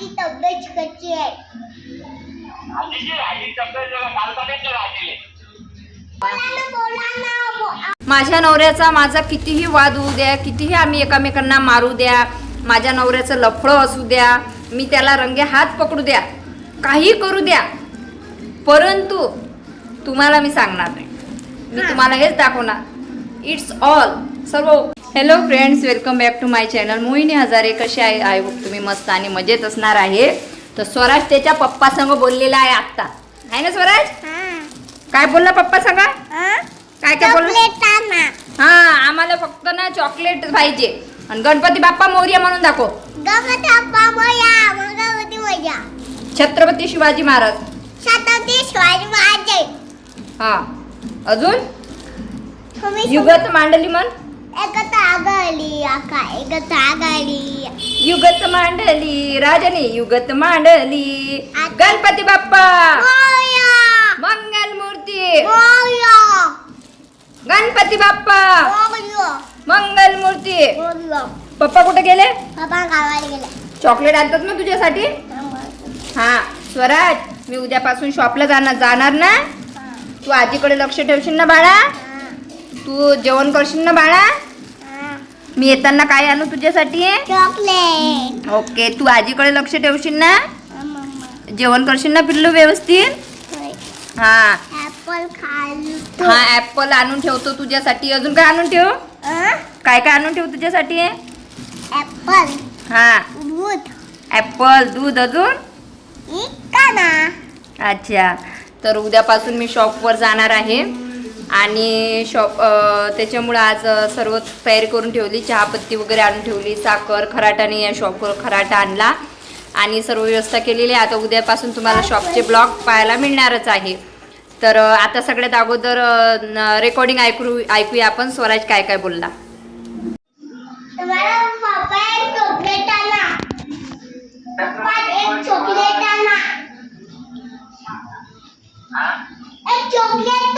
आजीची तब्येत कशी आहे? माझ्या नवऱ्याचा माझा कितीही वाद होऊ द्या कितीही आम्ही एकमेकांना मारू द्या माझ्या नवऱ्याचं लफडं असू द्या मी त्याला रंगे हात पकडू द्या काही करू द्या. परंतु तुम्हाला मी सांगणार नाही. मी तुम्हाला हेच दाखवणार. इट्स ऑल सर्व hello friends welcome back to my channel Mohini Hajare कसे आहे? आय होप तुम्ही मस्त आणि मजेत असणार आहे. तर स्वराज त्याच्या पप्पा संग बोललेला आहे आत्ता. आहे ना स्वराज. काय बोलला पप्पा सांगा? काय काय बोलला. हा आम्हाला फक्त ना चॉकलेट पाहिजे. आणि गणपती बाप्पा मोर्या म्हणून दाखव. छत्रपती शिवाजी महाराज. छत्रपती शिवाजी महाराज हा. अजून? युगत मांडली म्हण एकत्र आगळली आका एकत्र आगळली युगत मांडली राजाने युगत मांडली. गणपती बाप्पा. मोरया मंगल मूर्ती. मोरया गणपती बाप्पा. मोरया मंगल मूर्ती. मोरया पप्पा कुठे गेले? बाबा गावाला गेले. चॉकलेट आणतात ना तुझ्यासाठी? हा स्वराज मी उद्यापासून शॉपला जाणार जाणार ना? तू आजीकडे लक्ष ठेवशील ना बाळा? तू जेवण करशील ना बाळा? मी येताना काय आणू तुझ्यासाठी? चॉकलेट. ओके तू आजीकडे लक्ष ठेवशील ना? जेवण करशील ना पिल्लू व्यवस्थित? हा. ऍपल हा ऍपल आणून ठेवतो तुझ्यासाठी. अजून काय आणून ठेव? काय काय आणून ठेव तुझ्यासाठी? ऍपल हा. दूध. ऍपल दूध अजून? काना अच्छा. तर उद्यापासून मी शॉपवर जाणार आहे. आणि शॉप त्याच्यामुळं आज सर्व तयारी करून ठेवली. चहापत्ती वगैरे आणून ठेवली साखर खराटाने या शॉपवर खराटा आणला. आणि सर्व व्यवस्था केलेली आहे. आता उद्यापासून तुम्हाला शॉपचे ब्लॉग पाहायला मिळणारच आहे. तर आता सगळ्यात अगोदर रेकॉर्डिंग ऐकू ऐकूया आपण. स्वराज काय काय बोलला? एक चॉकलेट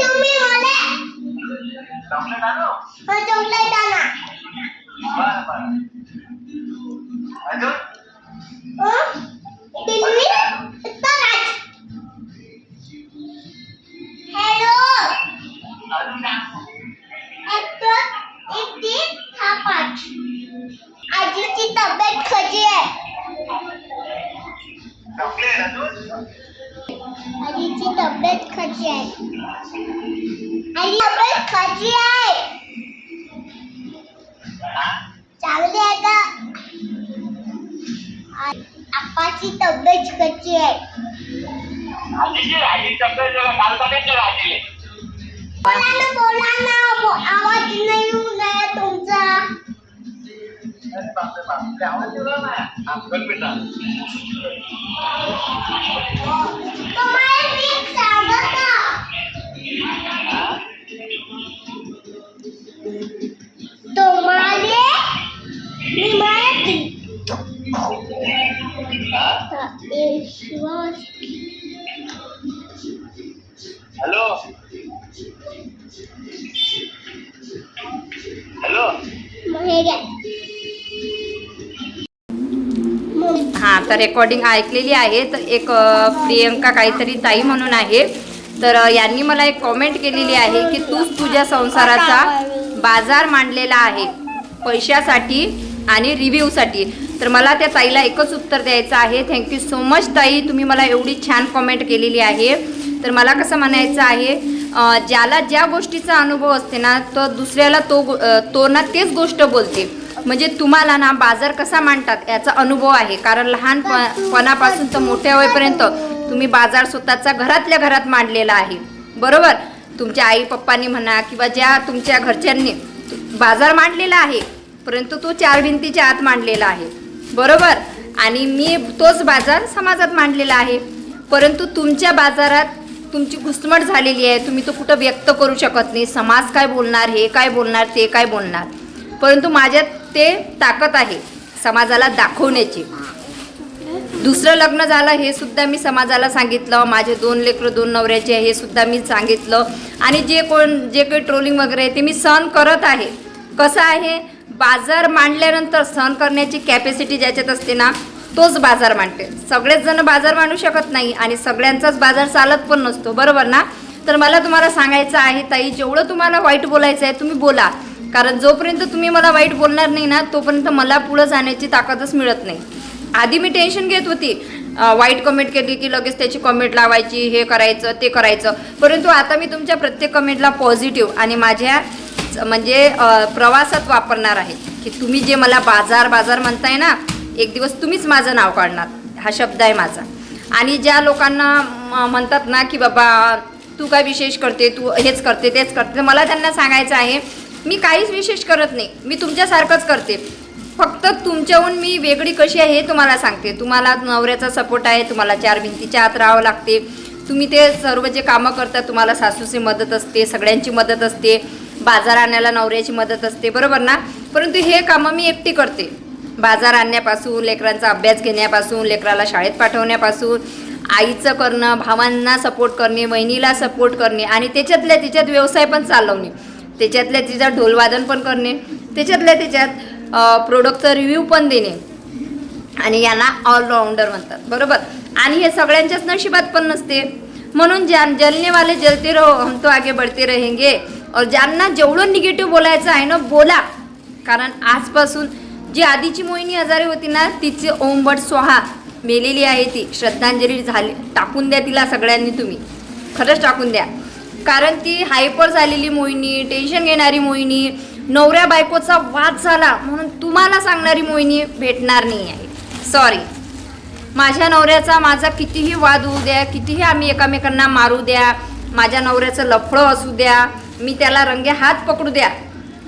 आणा पप्पा एक चॉकलेट आणा हा? एक चॉकलेट आणा तुम्ही मला चॉकलेट आणू? हो चॉकलेट आणा बरं, बरं. अजून? हं? टिल्ली स्वराज हॅलो अजून काय? एक दोन एक तीन हा पाच आजीची तब्येत कशी आहे चॉकलेट अजून? आजीची तब्येत कशी आहे आजी तब्येत कशी आहे हा? चांगली आहे का आ- आप्पाची तब्येत कशी आहे आजीची आजी तब्येत जरा कालपासून जरा आजीले. बोला ना बोला ना बो- आवाज नाही येऊ नये तुमचा अरे बापरे बापरे, आवाज येऊ राहिला ना. आता तर रेकॉर्डिंग ऐकलेली आहे. तर एक प्रियंका काहीतरी ताई म्हणून आहे. तर यांनी मला एक कॉमेंट केलेली आहे की तूच तुझ्या संसाराचा बाजार मांडलेला आहे. पैशासाठी आणि रिव्ह्यूसाठी तर मला त्या ताईला एकच उत्तर द्यायचं आहे. थँक्यू सो मच ताई. तुम्ही मला एवढी छान कॉमेंट केलेली आहे. तर मला कसं म्हणायचं आहे? ज्याला ज्या गोष्टीचा अनुभव असते ना तर दुसऱ्याला तो गो- तो ना तेच गोष्ट बोलते. म्हणजे तुम्हाला ना बाजार कसा मांडतात याचा अनुभव आहे. कारण लहानपणापासून तर मोठ्या वयपर्यंत तुम्ही बाजार स्वतःचा घरातल्या घरात मांडलेला आहे. बरोबर? तुमच्या आई पप्पांनी म्हणा किंवा ज्या तुमच्या घरच्यांनी बाजार मांडलेला आहे परंतु तो चार भिंतीच्या आत मांडलेला आहे. बरोबर? आणि मी तोच बाजार समाजात मांडलेला आहे. परंतु तुमच्या बाजारात तुमची घुसमट झालेली आहे तुम्ही तो कुठं व्यक्त करू शकत नाही समाज काय बोलणार हे काय बोलणार ते काय बोलणार? परंतु माझ्यात ते ताकद आहे समाजाला दाखवण्याची. दुसरं लग्न झालं हे सुद्धा मी समाजाला सांगितलं माझे दोन लेकरं दोन नवऱ्याचे हे सुद्धा मी सांगितलं. आणि जे कोण जे काही ट्रोलिंग वगैरे आहे ते मी सहन करत आहे. कसं आहे? बाजार मांडल्यानंतर सहन करण्याची कॅपॅसिटी ज्याच्यात असते ना तोच बाजार मांडते. सगळेच जण बाजार मांडू शकत नाही आणि सगळ्यांचाच बाजार चालत पण नसतो. बरोबर ना? तर मला तुम्हाला सांगायचं आहे ताई जेवढं तुम्हाला वाईट बोलायचं आहे तुम्ही बोला. कारण जोपर्यंत तुम्ही मला वाईट बोलणार नाही ना तोपर्यंत मला पुढं जाण्याची ताकदच मिळत नाही. आधी मी टेन्शन घेत होती. वाईट कमेंट केली की लगेच त्याची कमेंट लावायची हे करायचं ते करायचं. परंतु आता मी तुमच्या प्रत्येक कमेंटला पॉझिटिव्ह आणि माझ्या म्हणजे प्रवासात वापरणार आहे. की तुम्ही जे मला बाजार बाजार म्हणताय ना एक दिवस तुम्हीच माझं नाव काढणार. हा शब्द आहे माझा. आणि ज्या लोकांना म- म्हणतात ना की बाबा तू काय विशेष करते तू हेच करते तेच करते मला त्यांना सांगायचं आहे मी काहीच विशेष करत नाही. मी तुमच्यासारखंच करते. फक्त तुमच्याहून मी वेगळी कशी आहे हे तुम्हाला सांगते. तुम्हाला नवऱ्याचा सपोर्ट आहे तुम्हाला चार भिंतीच्या आत राहावं लागते. तुम्ही ते सर्व जे कामं करता तुम्हाला सासूची मदत असते सगळ्यांची मदत असते बाजार आणायला नवऱ्याची मदत असते बरोबर ना? परंतु हे कामं मी एकटी करते. बाजार आणण्यापासून लेकरांचा अभ्यास घेण्यापासून लेकराला शाळेत पाठवण्यापासून आईचं करणं भावांना सपोर्ट करणे बहिणीला सपोर्ट करणे आणि त्याच्यातल्या त्याच्यात व्यवसाय पण चालवणे. त्याच्यातल्या त्याच्यात ढोलवादन पण करणे. त्याच्यातल्या त्याच्यात प्रोडक्टचा रिव्ह्यू पण देणे. आणि यांना ऑलराऊंडर म्हणतात. बरोबर? आणि हे सगळ्यांच्याच नशिबात पण नसते. म्हणून ज्या जलनेवाले जलते रहो हम तो आगे बढ़ते रहेंगे. और ज्यांना जेवढं निगेटिव्ह बोलायचं आहे ना बोला. कारण आजपासून जी आधीची मोहिनी हजारे होती ना तिची ओमबट स्वाहा मेलेली आहे ती. श्रद्धांजली झाली. टाकून द्या तिला सगळ्यांनी तुम्ही. खरंच टाकून द्या. कारण ती हायपर झालेली मोहिनी टेन्शन घेणारी मोहिनी नवऱ्या बायकोचा वाद झाला म्हणून तुम्हाला सांगणारी मोहिनी भेटणार नाही आहे. सॉरी माझ्या नवऱ्याचा माझा कितीही वाद होऊ द्या कितीही आम्ही एकामेकांना मारू द्या माझ्या नवऱ्याचं लफडं असू द्या मी त्याला रंगे हात पकडू द्या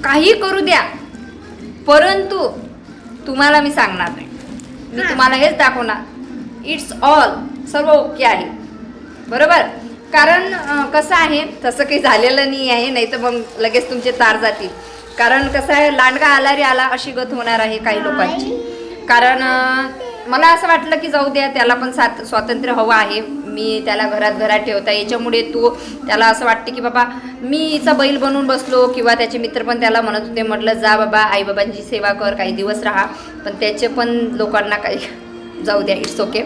काही करू द्या. परंतु तुम्हाला मी सांगणार नाही. मी तुम्हाला हेच दाखवणार. इट्स ऑल सर्व ओके आहे. बरोबर? कारण कसं आहे तसं काही झालेलं नाही आहे नाही तर मग लगेच तुमचे तार जातील. कारण कसं आहे लांडगा आला रे आला अशी गत होणार आहे काही लोकांची. कारण मला असं वाटलं की जाऊ द्या त्याला पण सात स्वातंत्र्य हवं आहे. मी त्याला घरात घरात ठेवता याच्यामुळे तो त्याला असं वाटते की बाबा मी हिचा बैल बनून बसलो किंवा त्याचे मित्र पण त्याला म्हणत होते म्हटलं जा बाबा आईबाबांची सेवा कर काही दिवस राहा. पण त्याचे पण लोकांना काही जाऊ द्या इट्स ओके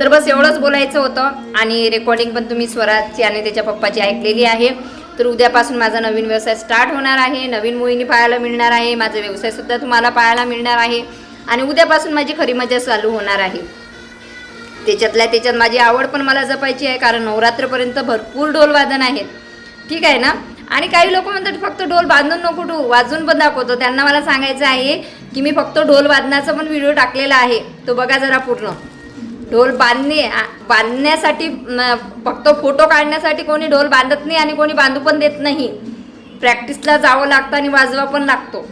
तर बस एवढंच बोलायचं होतं आणि रेकॉर्डिंग पण तुम्ही स्वराजची आणि त्याच्या पप्पाची ऐकलेली आहे. तर उद्यापासून माझा नवीन व्यवसाय स्टार्ट होणार आहे नवीन मोहिनी पाहायला मिळणार आहे माझा व्यवसायसुद्धा तुम्हाला पाहायला मिळणार आहे. आणि उद्यापासून माझी खरी मजा चालू होणार आहे. त्याच्यातल्या त्याच्यात माझी आवड पण मला जपायची आहे कारण नवरात्रपर्यंत भरपूर ढोलवादन आहेत. ठीक आहे ना? आणि काही लोक म्हणतात फक्त ढोल बांधून नको ठू वाजून पण दाखवतो. त्यांना मला सांगायचं आहे की मी फक्त ढोल वादनाचा पण व्हिडिओ टाकलेला आहे. तो बघा जरा पूर्ण. ढोल बांधणे बांधण्यासाठी फक्त फोटो काढण्यासाठी कोणी ढोल बांधत नाही आणि कोणी बांधू पण देत नाही. प्रॅक्टिसला जावं लागतं आणि वाजवा पण लागतो.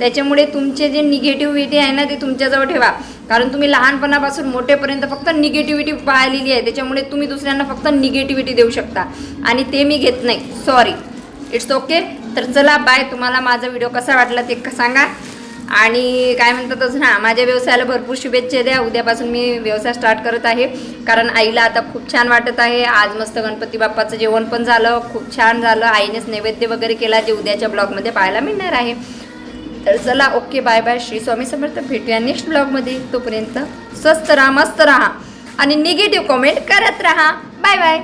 त्याच्यामुळे तुमचे जे निगेटिव्हिटी आहे ना ते तुमच्याजवळ ठेवा. कारण तुम्ही लहानपणापासून मोठेपर्यंत फक्त निगेटिव्हिटी पाहिलेली आहे. त्याच्यामुळे तुम्ही दुसऱ्यांना फक्त निगेटिव्हिटी देऊ शकता. आणि ते मी घेत नाही. सॉरी इट्स ओके तर चला बाय तुम्हाला माझा व्हिडिओ कसा वाटला ते क- सांगा. आणि काय म्हणतातच ना माझ्या व्यवसायाला भरपूर शुभेच्छा द्या. उद्यापासून मी व्यवसाय स्टार्ट करत आहे. कारण आईला आता खूप छान वाटत आहे. आज मस्त गणपती बाप्पाचं जेवण पण झालं. खूप छान झालं. आईनेच नैवेद्य वगैरे केला जे उद्याच्या ब्लॉगमध्ये पाहायला मिळणार आहे. तर चला okay bye bye. Shri Swami Samarth भेटूया नेक्स्ट ब्लॉगमध्ये तोपर्यंत स्वस्त राहा मस्त राहा. आणि निगेटिव्ह कमेंट करत राहा. Bye bye